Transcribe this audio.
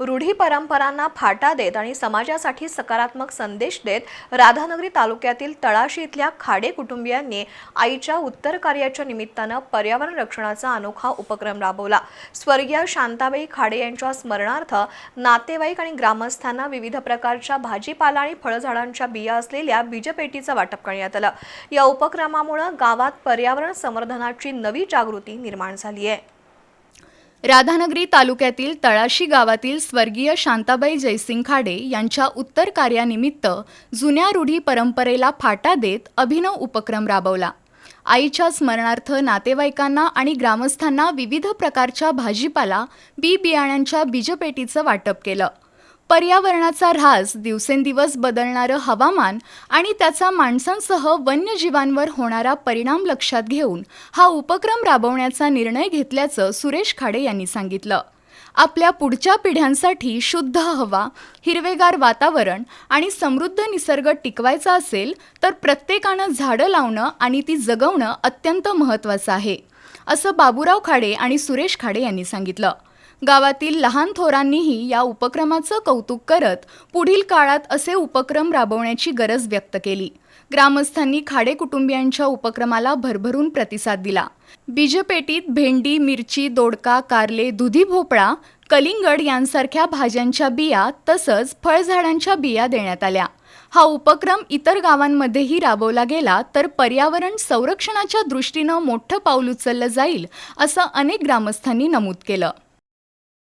रूढी परंपरांना फाटा देत आणि समाजासाठी सकारात्मक संदेश देत राधानगरी तालुक्यातील तळाशी इथल्या खाडे कुटुंबियांनी आईच्या उत्तर कार्याच्या निमित्तानं पर्यावरण रक्षणाचा अनोखा उपक्रम राबवला. स्वर्गीय शांताबाई खाडे यांच्या स्मरणार्थ नातेवाईक आणि ग्रामस्थांना विविध प्रकारच्या भाजीपाला आणि फळझाडांच्या बिया असलेल्या बीजपेटीचं वाटप करण्यात आलं. या उपक्रमामुळे गावात पर्यावरण संवर्धनाची नवी जागृती निर्माण झाली आहे. राधानगरी तालुक्यातील तळाशी गावातील स्वर्गीय शांताबाई जयसिंग खाडे यांच्या उत्तर कार्यानिमित्त जुन्या रूढी परंपरेला फाटा देत अभिनव उपक्रम राबवला. आईच्या स्मरणार्थ नातेवाईकांना आणि ग्रामस्थांना विविध प्रकारच्या भाजीपाला बी बियाण्यांच्या बीजपेटीचं वाटप केलं. पर्यावरणाचा ऱ्हास दिवसेंदिवस बदलणारं हवामान आणि त्याचा माणसांसह वन्यजीवांवर होणारा परिणाम लक्षात घेऊन हा उपक्रम राबवण्याचा निर्णय घेतल्याचं सुरेश खाडे यांनी सांगितलं. आपल्या पुढच्या पिढ्यांसाठी शुद्ध हवा हिरवेगार वातावरण आणि समृद्ध निसर्ग टिकवायचा असेल तर प्रत्येकानं झाडं लावणं आणि ती जगवणं अत्यंत महत्त्वाचं आहे असं बाबूराव खाडे आणि सुरेश खाडे यांनी सांगितलं. गावातील लहान थोरांनीही या उपक्रमाचं कौतुक करत पुढील काळात असे उपक्रम राबवण्याची गरज व्यक्त केली. ग्रामस्थांनी खाडे कुटुंबियांच्या उपक्रमाला भरभरून प्रतिसाद दिला. बीजपेटीत भेंडी मिरची दोडका कारले दुधी भोपळा कलिंगड यांसारख्या भाज्यांच्या बिया तसंच फळझाडांच्या बिया देण्यात आल्या. हा उपक्रम इतर गावांमध्येही राबवला गेला तर पर्यावरण संरक्षणाच्या दृष्टीनं मोठं पाऊल उचललं जाईल असं अनेक ग्रामस्थांनी नमूद केलं.